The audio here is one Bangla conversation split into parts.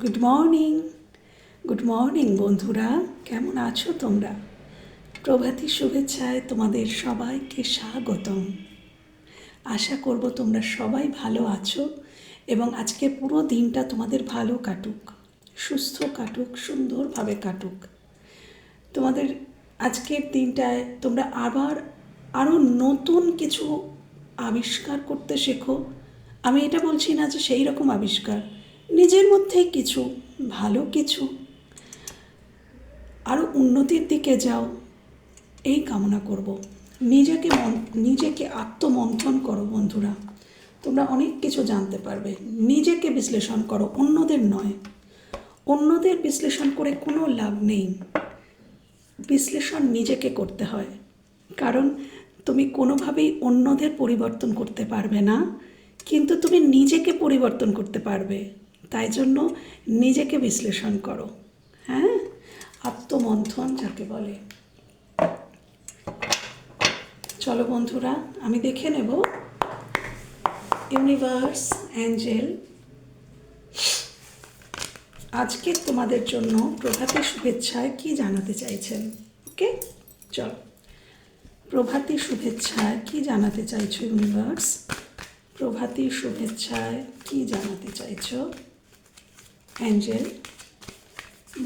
গুড মর্নিং গুড মর্নিং বন্ধুরা। কেমন আছো তোমরা? প্রভাতী শুভেচ্ছায় তোমাদের সবাইকে স্বাগতম। আশা করব তোমরা সবাই ভালো আছো এবং আজকে পুরো দিনটা তোমাদের ভালো কাটুক, সুস্থ কাটুক, সুন্দরভাবে কাটুক। তোমাদের আজকের দিনটায় তোমরা আবার আরও নতুন কিছু আবিষ্কার করতে শেখো। আমি এটা বলছি না যে সেই রকম আবিষ্কার। নিজের মধ্যে কিছু, ভালো কিছু। আরও উন্নতির দিকে যাও, এই কামনা করব। নিজেকে মন, নিজেকে আত্মমন্থন করো বন্ধুরা। তোমরা অনেক কিছু জানতে পারবে। নিজেকে বিশ্লেষণ করো, অন্যদের নয়। অন্যদের বিশ্লেষণ করে কোনো লাভ নেই। বিশ্লেষণ নিজেকে করতে হয়। কারণ তুমি কোনোভাবেই অন্যদের পরিবর্তন করতে পারবে না, কিন্তু তুমি নিজেকে পরিবর্তন করতে পারবে। তাই জন্য নিজেকে বিশ্লেষণ করো হ্যাঁ? আত্মমন্থন যাকে বলে। চলো বন্ধুরা, আমি দেখে নেব। ইউনিভার্স অ্যাঞ্জেল, আজকে তোমাদের জন্য প্রভাতী শুভেচ্ছায় কি জানাতে চাইছেন? ওকে? চলো। প্রভাতী শুভেচ্ছায় কি জানাতে চাইছো ইউনিভার্স? প্রভাতী শুভেচ্ছায় কি জানাতে চাইছো? অ্যাঞ্জেল,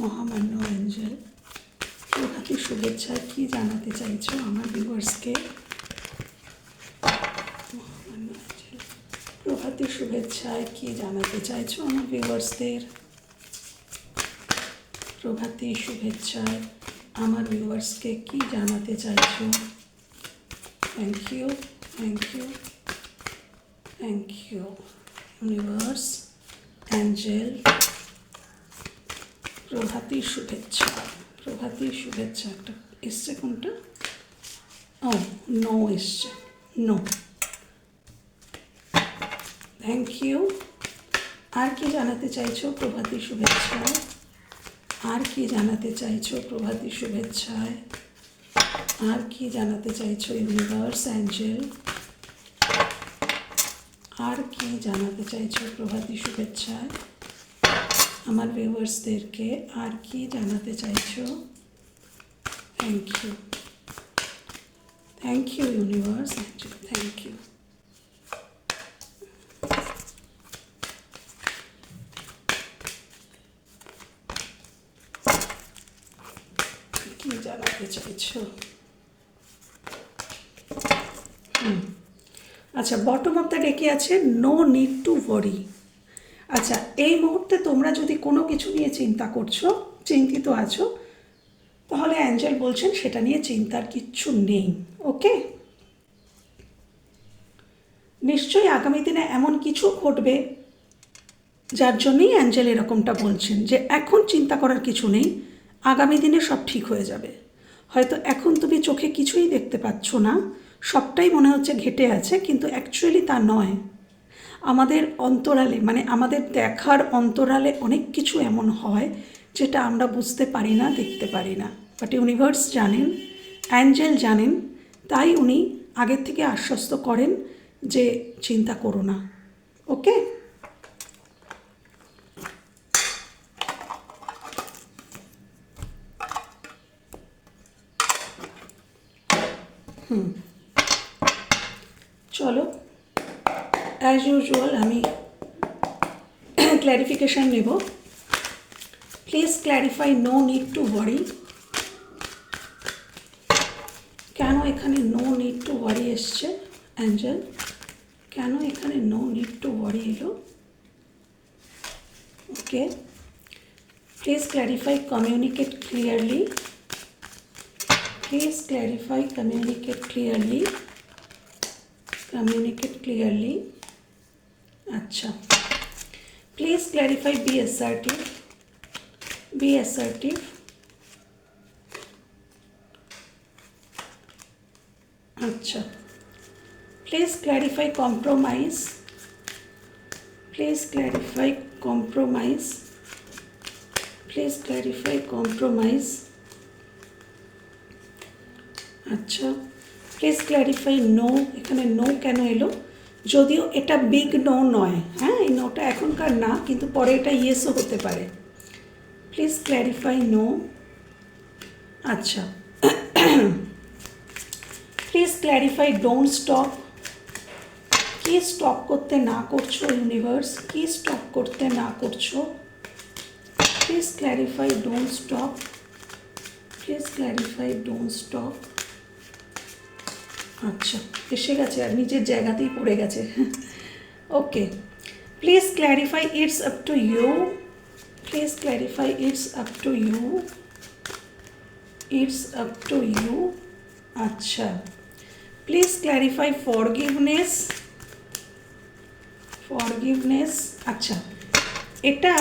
মহামান্য অ্যাঞ্জেল, প্রভাতী শুভেচ্ছা, কি জানাতে চাইছো আমার ভিউয়ার্সকে প্রভাতী শুভেচ্ছায় কি জানাতে চাইছো আমার ভিউয়ার্সদের প্রভাতী শুভেচ্ছায় আমার ভিউয়ার্সকে কি জানাতে চাইছো? Thank you thank you thank you universe angel প্রভাতী শুভেচ্ছা। প্রভাতী শুভেচ্ছা একটা এসছে কোনটা? ও নো এসছে। নো থ্যাংক ইউ আর কি জানাতে চাইছো প্রভাতী শুভেচ্ছায়? আর কি জানাতে চাইছো প্রভাতী শুভেচ্ছায়? আর কি জানাতে চাইছো ইউনিভার্স অ্যাঞ্জেল আর কি জানাতে চাইছো প্রভাতী শুভেচ্ছায়? আমার ভিউয়ার্সদেরকে আর কি জানাতে চাইছো? Thank you thank you universe thank you কি জানাতে চাইছো। আচ্ছা বটম অফ দ্য আছে নো নিড টু ওয়ারি আচ্ছা এই মুহূর্তে তোমরা যদি কোনো কিছু নিয়ে চিন্তা করছ, চিন্তিত আছো, তাহলে অ্যাঞ্জেল বলছেন সেটা নিয়ে চিন্তার কিচ্ছু নেই, ওকে? নিশ্চয়ই আগামী দিনে এমন কিছু ঘটবে যার জন্যই অ্যাঞ্জেল এরকমটা বলছেন, যে এখন চিন্তা করার কিছু নেই, আগামী দিনে সব ঠিক হয়ে যাবে। হয়তো এখন তুমি চোখে কিছুই দেখতে পাচ্ছ না, সবটাই মনে হচ্ছে ঘেটে আছে, কিন্তু অ্যাকচুয়ালি তা নয়। আমাদের অন্তরালে মানে আমাদের দেখার অন্তরালে অনেক কিছু এমন হয় যেটা আমরা বুঝতে পারি না, দেখতে পারি না। বাট ইউনিভার্স জানেন অ্যাঞ্জেল জানেন, তাই উনি আগের থেকে আশ্বস্ত করেন যে চিন্তা করো না। Okay hmm. চলো। অ্যাজ ইউজুয়াল আমি ক্ল্যারিফিকেশান নেব। Please clarify no need to worry কেন এখানে নো নিড টু ওয়ারি এসছে অ্যাঞ্জেল কেন এখানে নো নিড টু ওয়ারি এলো? Okay please clarify communicate clearly please clarify communicate clearly communicate clearly আচ্ছা please clarify be assertive be assertive আচ্ছা please clarify compromise please clarify compromise please clarify compromise আচ্ছা প্লিজ ক্ল্যারিফাই নো এখানে নো কেন এলো? যদিও এটা বিগ নো নয় হ্যাঁ এই নোটা এখনকার না, কিন্তু পরে এটা ইয়েসও হতে পারে। প্লিজ ক্ল্যারিফাই নো আচ্ছা। প্লিজ ক্ল্যারিফাই ডোন্ট স্টপ কি স্টপ করতে না করছ ইউনিভার্স কি স্টপ করতে না করছ? Please clarify don't stop please clarify don't stop আচ্ছা এসে গেছে আর নিজের জায়গাতেই পড়ে গেছে। Okay please clarify it's up to you please clarify it's up to you it's up to you আচ্ছা প্লিজ ক্ল্যারিফাই ফরগিভনেস ফরগিভনেস আচ্ছা এটা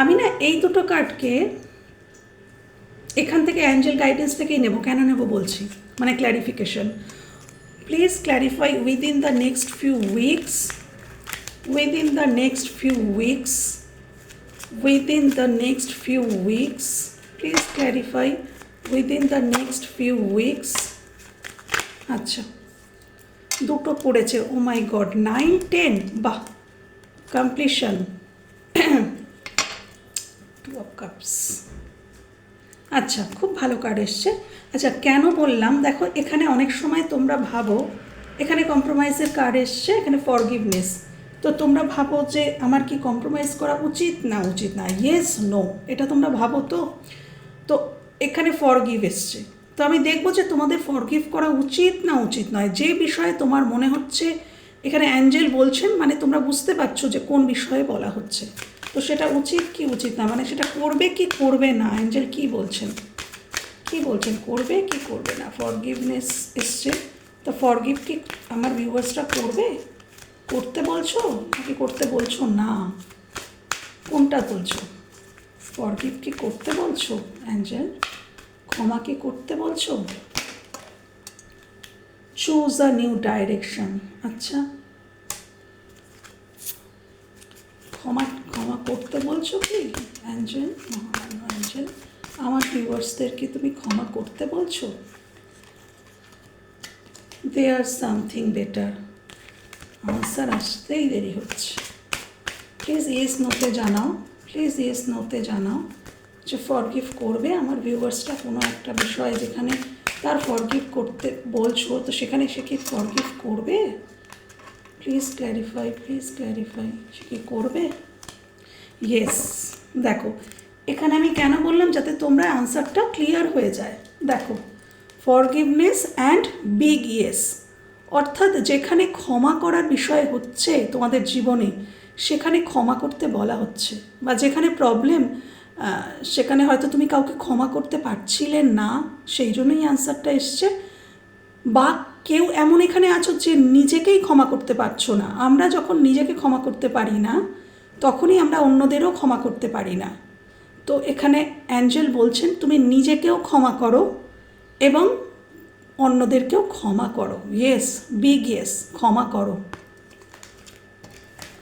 আমি না এই দুটো কার্ডকে এখান থেকে অ্যাঞ্জেল গাইডেন্স থেকেই নেব। কেন নেব বলছি? মানে clarification please clarify within the next few weeks within the next few weeks within the next few weeks please clarify within the next few weeks আচ্ছা দুটো পড়েছে। Oh my god nine ten বাহ কমপ্লিশন টু অফ কাপস আচ্ছা খুব ভালো কার্ড এসছে। আচ্ছা কেন বললাম? দেখো, এখানে অনেক সময় তোমরা ভাবো, এখানে কম্প্রোমাইজের কার্ড এসছে, এখানে ফরগিভনেস তো তোমরা ভাবো যে আমার কি কম্প্রোমাইজ করা উচিত না উচিত না? ইয়েস নো এটা তোমরা ভাবো তো? তো এখানে ফরগিভ এসছে। তো আমি দেখব যে তোমাদের ফরগিভ করা উচিত না উচিত নয়। যে বিষয়ে তোমার মনে হচ্ছে, এখানে অ্যাঞ্জেল বলছেন মানে তোমরা বুঝতে পারছ যে কোন বিষয়ে বলা হচ্ছে। তো সেটা উচিত কি উচিত না? মানে সেটা করবে কি করবে না? অ্যাঞ্জেল কি বলছেন? কি বলছেন? করবে কি করবে না? ফরগিভনেস এসছে। তো ফরগিভ কি আমার ভিউয়ার্সরা করবে? করতে বলছো নাকি করতে বলছো না? কোনটা বলছো? ফরগিভ কি করতে বলছো, অ্যাঞ্জেল? ক্ষমা কি করতে বলছো? চুজ আ নিউ ডাইরেকশন আচ্ছা। ক্ষমা ক্ষমা করতে বলছো কি মহামান্য অ্যাঞ্জেল, আমার ভিউয়ার্সদেরকে তুমি ক্ষমা করতে বলছো? They are something better answer আসতেই দেরি হচ্ছে। প্লিজ ইয়েস নোতে জানাও। প্লিজ ইয়েস নোতে জানাও যে ফরগিভ করবে আমার ভিউয়ার্সটা কোনো একটা বিষয় যেখানে তার ফরগিভ করতে বলছো, তো সেখানে সে কি ফরগিভ করবে? প্লিজ ক্ল্যারিফাই প্লিজ ক্ল্যারিফাই সে কি করবে? ইয়েস দেখো, এখানে আমি কেন বললাম যাতে তোমরা আনসারটা ক্লিয়ার হয়ে যায়? দেখো ফরগিভনেস অ্যান্ড বিগ ইয়েস অর্থাৎ যেখানে ক্ষমা করার বিষয় হচ্ছে তোমাদের জীবনে, সেখানে ক্ষমা করতে বলা হচ্ছে। বা যেখানে প্রবলেম সেখানে হয়তো তুমি কাউকে ক্ষমা করতে পারছিলে না, সেই জন্যই আনসারটা এসছে। বা কেউ এমন এখানে আছো যে নিজেকেই ক্ষমা করতে পারছ না। আমরা যখন নিজেকে ক্ষমা করতে পারি না তখনই আমরা অন্যদেরও ক্ষমা করতে পারি না। তো এখানে অ্যাঞ্জেল বলছেন, তুমি নিজেকেও ক্ষমা করো এবং অন্যদেরকেও ক্ষমা করো। ইয়েস বিগ ইয়েস ক্ষমা করো।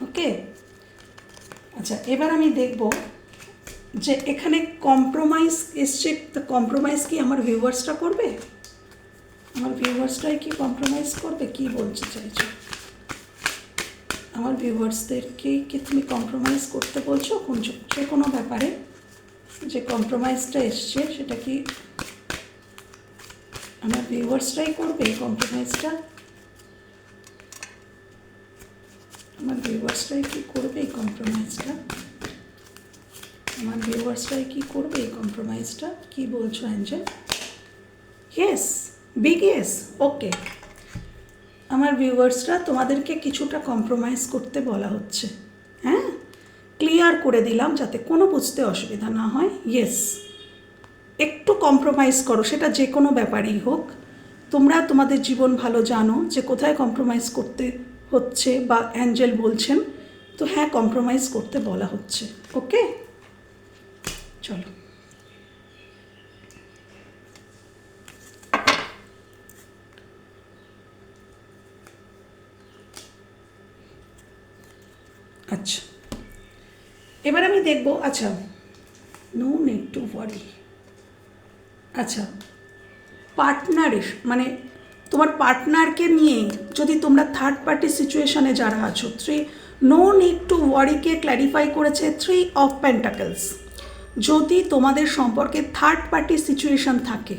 ওকে আচ্ছা এবার আমি দেখব যে এখানে কম্প্রোমাইজ এসছে, তো কম্প্রোমাইজ কি আমার ভিউয়ার্সটা করবে? আমার ভিউয়ার্সটাই কি কম্প্রোমাইজ করবে? কি বলতে চাইছো? আমার ভিউয়ার্সদেরকেই কি তুমি কম্প্রোমাইজ করতে বলছো? কোন যে কোনো ব্যাপারে যে কম্প্রোমাইজটা এসছে, সেটা কি আমার ভিউয়ার্সরাই করবে এই কম্প্রোমাইজটা আমার ভিউয়ার্সরাই কি করবে এই কম্প্রোমাইজটা আমার ভিউয়ার্সরাই কি করবে এই কম্প্রোমাইজটা কি বলছো angel yes big yes okay আমার ভিউয়ার্সরা তোমাদেরকে কিছুটা কম্প্রোমাইজ করতে বলা হচ্ছে। হ্যাঁ? ক্লিয়ার করে দিলাম যাতে কোনো বুঝতে অসুবিধা না হয়। ইয়েস একটু কম্প্রোমাইজ করো, সেটা যে কোনো ব্যাপারেই হোক। তোমরা তোমাদের জীবন ভালো জানো যে কোথায় কম্প্রোমাইজ করতে হচ্ছে বা অ্যাঞ্জেল বলছেন। তো হ্যাঁ কম্প্রোমাইজ করতে বলা হচ্ছে। ওকে চলো। আচ্ছা। এবার আমি দেখব আচ্ছা। নো নেট টু ওয়ারি আচ্ছা। পার্টনারের মানে তোমার পার্টনারকে নিয়ে যদি তোমরা থার্ড পার্টি সিচুয়েশনে যারা আছো থ্রি নো নিড টু ওয়ারিকে ক্ল্যারিফাই করেছে থ্রি অফ পেন্টাকেলস যদি তোমাদের সম্পর্কে থার্ড পার্টি সিচুয়েশন থাকে,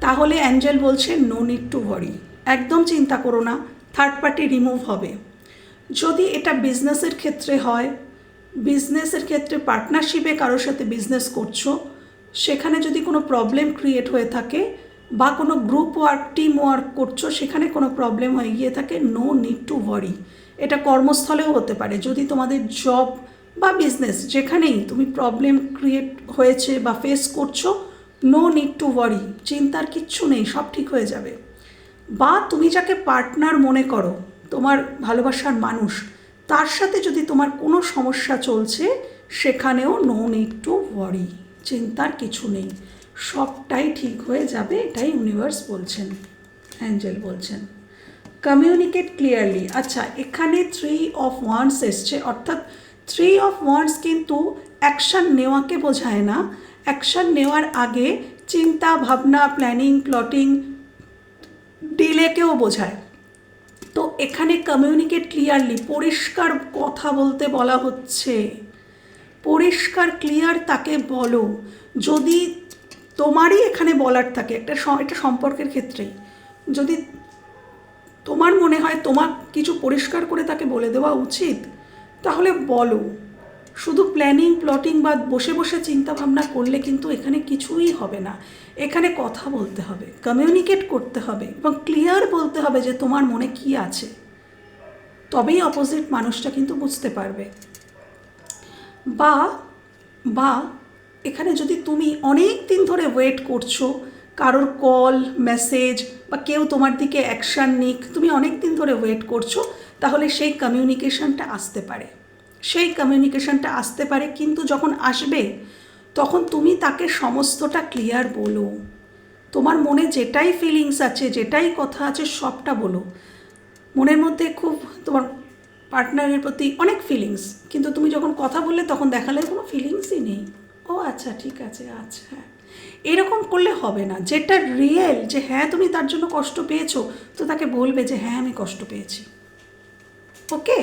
তাহলে অ্যাঞ্জেল বলছে নো নিড টু ওয়ারি একদম চিন্তা করো না থার্ড পার্টি রিমুভ হবে। যদি এটা বিজনেসের ক্ষেত্রে হয় বিজনেসের ক্ষেত্রে পার্টনারশিপে কারোর সাথে বিজনেস করছ, সেখানে যদি কোনো প্রবলেম ক্রিয়েট হয়ে থাকে বা কোনো গ্রুপ ওয়ার্ক টিম ওয়ার্ক করছ, সেখানে কোনো প্রবলেম হয়ে গিয়ে থাকে নো নিড টু ওয়ারি এটা কর্মস্থলেও হতে পারে। যদি তোমাদের জব বা বিজনেস যেখানেই তুমি প্রবলেম ক্রিয়েট হয়েছে বা ফেস করছ নো নিড টু ওয়ারি চিন্তার কিচ্ছু নেই, সব ঠিক হয়ে যাবে। বা তুমি যাকে পার্টনার মনে করো তোমার ভালোবাসার মানুষ, তার সাথে যদি তোমার কোনো সমস্যা চলছে, সেখানেও নো নিড টু ওয়ারি চিন্তার কিছু নেই। সবটাই ঠিক হয়ে যাবে, এটাই ইউনিভার্স বলছেন অ্যাঞ্জেল বলছেন। কমিউনিকেট ক্লিয়ারলি আচ্ছা এখানে থ্রি অফ ওয়ান্স এসছে, অর্থাৎ থ্রি অফ ওয়ান্স কিন্তু অ্যাকশান নেওয়াকে বোঝায় না। অ্যাকশান নেওয়ার আগে চিন্তা, ভাবনা প্ল্যানিং প্লটিং ডিলেকেও বোঝায়। তো এখানে কমিউনিকেট ক্লিয়ারলি পরিষ্কার কথা বলতে বলা হচ্ছে। পরিষ্কার ক্লিয়ার তাকে বলো। যদি তোমারই এখানে বলার থাকে, একটা একটা সম্পর্কের ক্ষেত্রেই। যদি তোমার মনে হয় তোমার কিছু পরিষ্কার করে তাকে বলে দেওয়া উচিত, তাহলে বলো। শুধু প্ল্যানিং প্লটিং বা বসে বসে চিন্তা ভাবনা করলে কিন্তু এখানে কিছুই হবে না। এখানে কথা বলতে হবে কমিউনিকেট করতে হবে এবং ক্লিয়ার বলতে হবে যে তোমার মনে কি আছে। তবেই অপোজিট মানুষটা কিন্তু বুঝতে পারবে। বা বা, এখানে যদি তুমি অনেক দিন ধরে ওয়েট করছ, কারোর কল মেসেজ বা কেউ তোমার দিকে অ্যাকশান নিক, তুমি অনেক দিন ধরে ওয়েট করছ, তাহলে সেই কমিউনিকেশনটা আসতে পারে। সেই কমিউনিকেশনটা আসতে পারে, কিন্তু যখন আসবে, তখন তুমি তাকে সমস্তটা ক্লিয়ার বলো। তোমার মনে যেটাই ফিলিংস আছে, যেটাই কথা আছে, সবটা বলো। মনের মধ্যে খুব তোমার পার্টনারের প্রতি অনেক ফিলিংস কিন্তু তুমি যখন কথা বললে, তখন দেখালে কোনো ফিলিংসই নেই। ও আচ্ছা ঠিক আছে আচ্ছা। হ্যাঁ এরকম করলে হবে না। যেটা রিয়েল যে হ্যাঁ তুমি তার জন্য কষ্ট পেয়েছ, তো তাকে বলবে যে হ্যাঁ আমি কষ্ট পেয়েছি। ওকে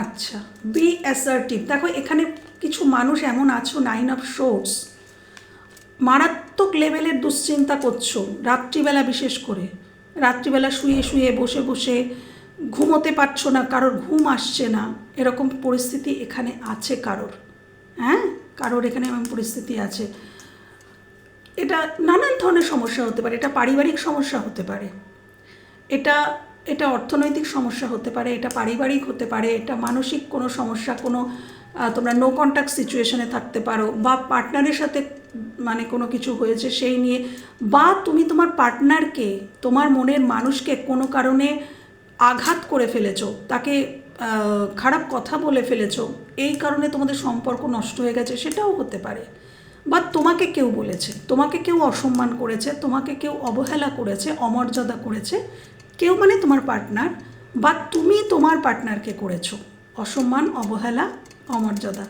আচ্ছা বি অ্যাসার্টিভ দেখো এখানে কিছু মানুষ এমন আছো নাইন অফ শোর্টস মারাত্মক লেভেলের দুশ্চিন্তা করছ, রাত্রিবেলা বিশেষ করে। রাত্রিবেলা শুয়ে শুয়ে, বসে বসে ঘুমোতে পারছ না, কারোর ঘুম আসছে না। এরকম পরিস্থিতি এখানে আছে কারোর। হ্যাঁ? কারোর এখানে এমন পরিস্থিতি আছে। এটা নানান ধরনের সমস্যা হতে পারে, এটা পারিবারিক সমস্যা হতে পারে। এটা এটা অর্থনৈতিক সমস্যা হতে পারে, এটা পারিবারিক হতে পারে, এটা মানসিক কোনো সমস্যা, কোনো তোমরা নো কন্ট্যাক্ট সিচুয়েশনে থাকতে পারো বা পার্টনারের সাথে মানে কোনো কিছু হয়েছে সেই নিয়ে বা তুমি তোমার পার্টনারকে তোমার মনের মানুষকে কোনো কারণে আঘাত করে ফেলেছো, তাকে খারাপ কথা বলে ফেলেছো, এই কারণে তোমাদের সম্পর্ক নষ্ট হয়ে গেছে সেটাও হতে পারে। বা তোমাকে কেউ বলেছে, তোমাকে কেউ অসম্মান করেছে, তোমাকে কেউ অবহেলা করেছে, অমর্যাদা করেছে কেউ মানে তোমার পার্টনার বা তুমি তোমার পার্টনারকে করেছ। অসম্মান, অবহেলা, অমর্যাদা।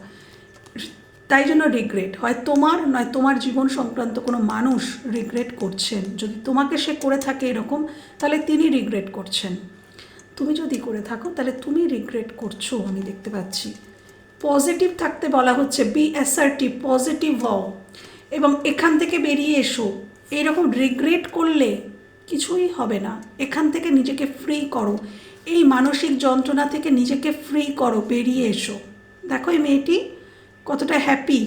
তাই জন্য রিগ্রেট হয় তোমার, নয় তোমার জীবন সংক্রান্ত কোনো মানুষ রিগ্রেট করছেন। যদি তোমাকে সে করে থাকে এরকম, তাহলে তিনি রিগ্রেট করছেন। তুমি যদি করে থাকো, তাহলে তুমি রিগ্রেট করছ, আমি দেখতে পাচ্ছি। পজিটিভ থাকতে বলা হচ্ছে বি অ্যাসার্টিভ পজিটিভ হও। এবং এখান থেকে বেরিয়ে এসো। এইরকম রিগ্রেট করলে কিছুই হবে না। এখান থেকে নিজেকে ফ্রি করো। এই মানসিক যন্ত্রণা থেকে নিজেকে ফ্রি করো, বেরিয়ে এসো। দেখো এই মেয়েটি কতটা হ্যাপি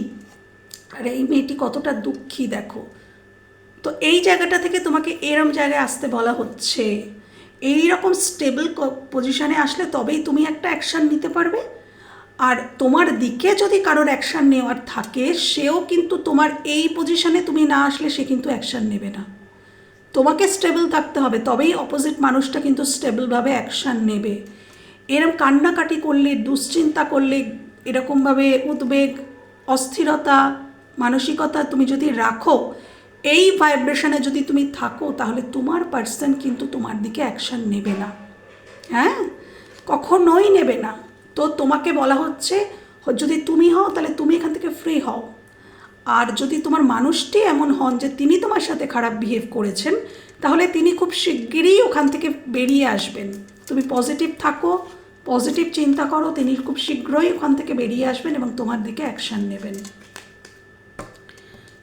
আর এই মেয়েটি কতটা দুঃখী, দেখো। তো এই জায়গাটা থেকে তোমাকে এরম জায়গায় আসতে বলা হচ্ছে। এই রকম স্টেবল পজিশনে আসলে তবেই তুমি একটা অ্যাকশান নিতে পারবে। আর তোমার দিকে যদি কারোর অ্যাকশান নেওয়ার থাকে, সেও কিন্তু তোমার এই পজিশনে তুমি না আসলে সে কিন্তু অ্যাকশান নেবে না। তোমাকে স্টেবল থাকতে হবে, তবেই অপোজিট মানুষটা কিন্তু স্টেবলভাবে অ্যাকশান নেবে। এরম কান্নাকাটি করলে, দুশ্চিন্তা করলে এরকমভাবে উদ্বেগ, অস্থিরতা, মানসিকতা তুমি যদি রাখো, এই ভাইব্রেশনে যদি তুমি থাকো, তাহলে তোমার পার্সন কিন্তু তোমার দিকে অ্যাকশান নেবে না। হ্যাঁ? কখনোই নেবে না। তো তোমাকে বলা হচ্ছে, যদি তুমি হও, তাহলে তুমি এখান থেকে ফ্রি হও। আর যদি তোমার মানুষটি এমন হন যে তিনি তোমার সাথে খারাপ বিহেভ করেছেন, তাহলে তিনি খুব শিগগিরই ওখান থেকে বেরিয়ে আসবেন। তুমি পজিটিভ থাকো পজিটিভ চিন্তা করো, তিনি খুব শীঘ্রই ওখান থেকে বেরিয়ে আসবেন এবং তোমার দিকে অ্যাকশান নেবেন।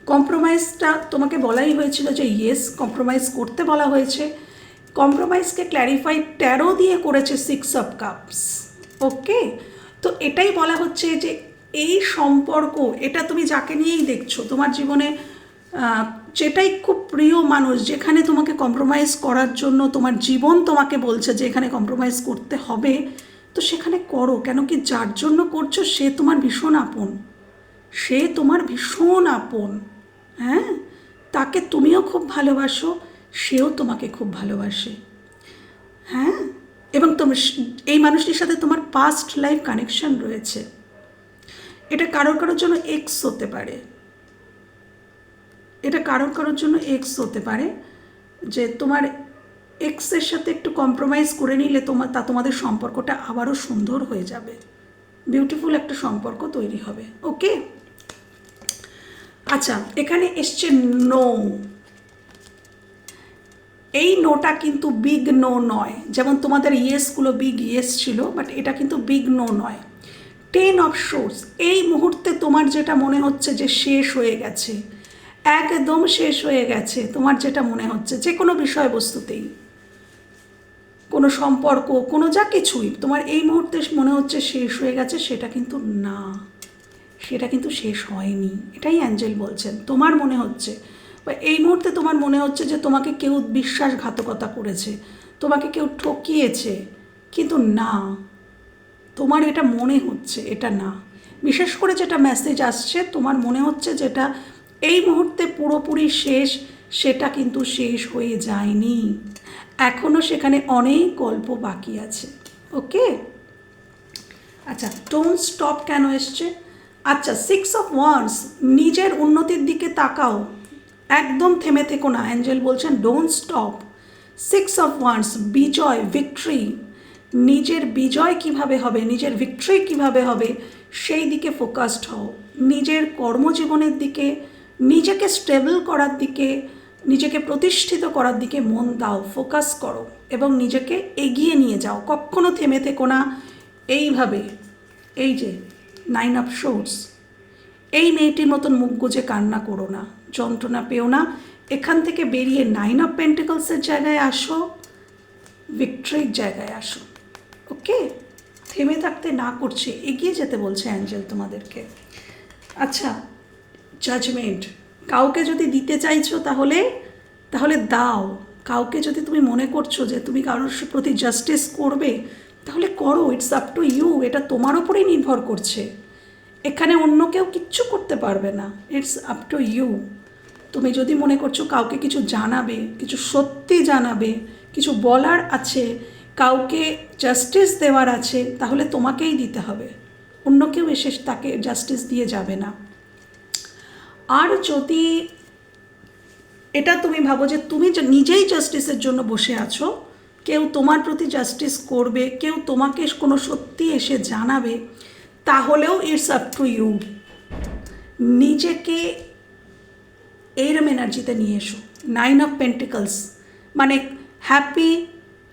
কম্প্রোমাইজটা তোমাকে বলাই হয়েছিল যে ইয়েস কম্প্রোমাইজ করতে বলা হয়েছে। কম্প্রোমাইজকে ক্ল্যারিফাই ট্যারো দিয়ে করেছে সিক্স অফ কাপস ওকে তো এটাই বলা হচ্ছে যে এই সম্পর্ক, এটা তুমি যাকে নিয়েই দেখছ, তোমার জীবনে যেটাই খুব প্রিয় মানুষ, যেখানে তোমাকে কম্প্রোমাইজ করার জন্য তোমার জীবন তোমাকে বলছে যে এখানে কম্প্রোমাইজ করতে হবে, তো সেখানে করো। কেন কি যার জন্য করছ সে তোমার ভীষণ আপন। সে তোমার ভীষণ আপন। হ্যাঁ? তাকে তুমিও খুব ভালোবাসো, সেও তোমাকে খুব ভালোবাসে। হ্যাঁ? এবং তোমার এই মানুষটির সাথে তোমার পাস্ট লাইফ কানেকশন রয়েছে। এটা কারোর কারোর জন্য এক্স হতে পারে। এটা কারোর কারোর জন্য এক্স হতে পারে যে তোমার এক্সের সাথে একটু কম্প্রোমাইজ করে নিলে তোমার, তা তোমাদের সম্পর্কটা আবারও সুন্দর হয়ে যাবে। বিউটিফুল একটা সম্পর্ক তৈরি হবে। ওকে? আচ্ছা এখানে এসছে নো এই নোটা কিন্তু বিগ নো নয়। যেমন তোমাদের ইয়েসগুলো বিগ ইয়েস ছিল বাট এটা কিন্তু বিগ নো নয়। টেন অফ শোর্স এই মুহূর্তে তোমার যেটা মনে হচ্ছে যে শেষ হয়ে গেছে, একদম শেষ হয়ে গেছে, তোমার যেটা মনে হচ্ছে, যে কোনো বিষয়বস্তুতেই, কোনো সম্পর্ক, কোনো যা কিছুই, তোমার এই মুহূর্তে মনে হচ্ছে শেষ হয়ে গেছে, সেটা কিন্তু না, সেটা কিন্তু শেষ হয়নি, এটাই অ্যাঞ্জেল বলছেন, তোমার মনে হচ্ছে, বা এই মুহূর্তে তোমার মনে হচ্ছে যে তোমাকে কেউ বিশ্বাসঘাতকতা করেছে, তোমাকে কেউ ঠকিয়েছে, কিন্তু না তোমার এটা মনে হচ্ছে, এটা না। বিশেষ করে যেটা মেসেজ আসছে, তোমার মনে হচ্ছে যেটা এই মুহূর্তে পুরোপুরি শেষ, সেটা কিন্তু শেষ হয়ে যায়নি। এখনও সেখানে অনেক গল্প বাকি আছে ওকে আচ্ছা টোন স্টপ কেন এসছে? আচ্ছা সিক্স অফ ওয়ান্স নিজের উন্নতির দিকে তাকাও। একদম থেমে থেকো না। অ্যাঞ্জেল বলছেন don't stop six of wands Bijoy victory নিজের বিজয় কীভাবে হবে, নিজের ভিক্টরি কীভাবে হবে, সেই দিকে ফোকাসড হও। নিজের কর্মজীবনের দিকে, নিজেকে স্টেবল করার দিকে, নিজেকে প্রতিষ্ঠিত করার দিকে মন দাও ফোকাস করো এবং নিজেকে এগিয়ে নিয়ে যাও। কখনো থেমে থেকো না। এইভাবে, এই যে নাইন অফ শোর্স এই মেয়েটির মতন মুখ গুজে কান্না করো না, যন্ত্রণা পেও না। এখান থেকে বেরিয়ে নাইন অফ পেন্টিকলসের জায়গায় আসো ভিক্টরির জায়গায় আসো। ওকে, থেমে থাকতে না করছে, এগিয়ে যেতে বলছে অ্যাঞ্জেল তোমাদেরকে। আচ্ছা জাজমেন্ট কাউকে যদি দিতে চাইছো তাহলে তাহলে দাও। কাউকে যদি তুমি মনে করছ যে তুমি কারোর প্রতি জাস্টিস করবে, তাহলে করো ইটস আপ টু ইউ এটা তোমার ওপরেই নির্ভর করছে। এখানে অন্য কেউ কিচ্ছু করতে পারবে না ইটস আপ টু ইউ তুমি যদি মনে করছ কাউকে কিছু জানাবে, কিছু সত্যি জানাবে, কিছু বলার আছে কাউকে জাস্টিস দেওয়ার আছে, তাহলে তোমাকেই দিতে হবে। অন্য কেউ এসে তাকে জাস্টিস দিয়ে যাবে না। আর যদি এটা তুমি ভাবো যে তুমি নিজেই জাস্টিসের জন্য বসে আছো, কেউ তোমার প্রতি জাস্টিস করবে, কেউ তোমাকে কোনো সত্যি এসে জানাবে, তাহলেও ইটস আপ টু ইউ নিজেকে এইরম এনার্জিতে নিয়ে এসো। নাইন অফ পেন্টিকলস মানে হ্যাপি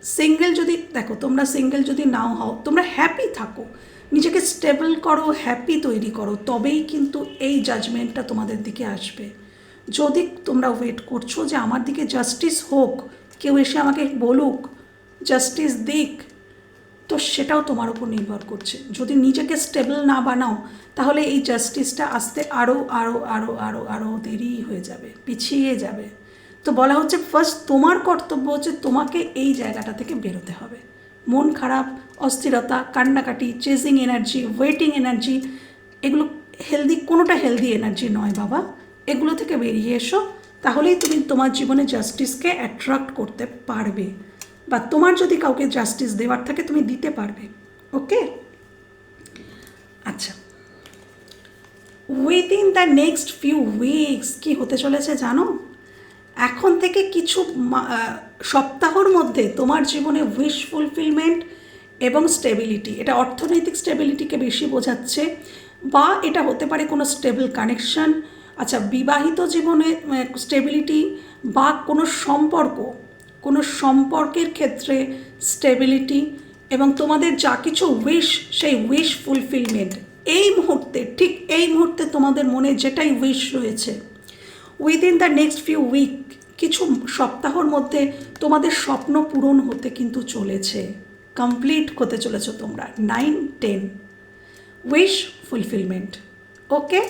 সিঙ্গেল যদি, দেখো, তোমরা সিঙ্গেল যদি নাও হও, তোমরা হ্যাপি থাকো। নিজেকে স্টেবল করো হ্যাপি তৈরি করো, তবেই কিন্তু এই জাজমেন্টটা তোমাদের দিকে আসবে। যদি তোমরা ওয়েট করছ যে আমার দিকে জাস্টিস হোক, কেউ এসে আমাকে বলুক জাস্টিস দিক, তো সেটাও তোমার উপর নির্ভর করছে। যদি নিজেকে স্টেবল না বানাও, তাহলে এই জাস্টিসটা আসতে আরও আরও আরও আরও আরও দেরি হয়ে যাবে, পিছিয়ে যাবে। তো বলা হচ্ছে ফার্স্ট তোমার কর্তব্য হচ্ছে তোমাকে এই জায়গাটা থেকে বেরোতে হবে। মন খারাপ, অস্থিরতা, কান্নাকাটি চেজিং এনার্জি ওয়েটিং এনার্জি এগুলো হেলদি কোনোটা হেলদি এনার্জি নয় বাবা। এগুলো থেকে বেরিয়ে এসো, তাহলেই তুমি তোমার জীবনে জাস্টিসকে অ্যাট্রাক্ট করতে পারবে। বা তোমার যদি কাউকে জাস্টিস দেওয়ার থাকে, তুমি দিতে পারবে। ওকে? আচ্ছা। Within the next few weeks কি হতে চলেছে জানো? এখন থেকে কিছু সপ্তাহর মধ্যে তোমার জীবনে উইশ ফুলফিলমেন্ট এবং স্টেবিলিটি এটা অর্থনৈতিক স্টেবিলিটিকে বেশি বোঝাচ্ছে বা এটা হতে পারে কোনো স্টেবল কানেকশন আচ্ছা বিবাহিত জীবনে স্টেবিলিটি বা কোনো সম্পর্ক, কোনো সম্পর্কের ক্ষেত্রে স্টেবিলিটি এবং তোমাদের যা কিছু উইশ সেই উইশ ফুলফিলমেন্ট এই মুহূর্তে, ঠিক এই মুহূর্তে তোমাদের মনে যেটাই উইশ রয়েছে within the next few week কিছু সপ্তাহর মধ্যে তোমাদের স্বপ্ন পূরণ হতে কিন্তু চলেছে। কমপ্লিট হতে চলেছো তোমরা। Nine ten wish fulfilment okay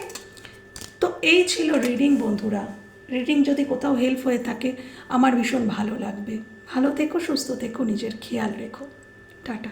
তো এই ছিল রিডিং বন্ধুরা। রিডিং যদি কোথাও হেল্প হয়ে থাকে, আমার ভীষণ ভালো লাগবে। ভালো থেকো, সুস্থ থেকো, নিজের খেয়াল রেখো। টাটা।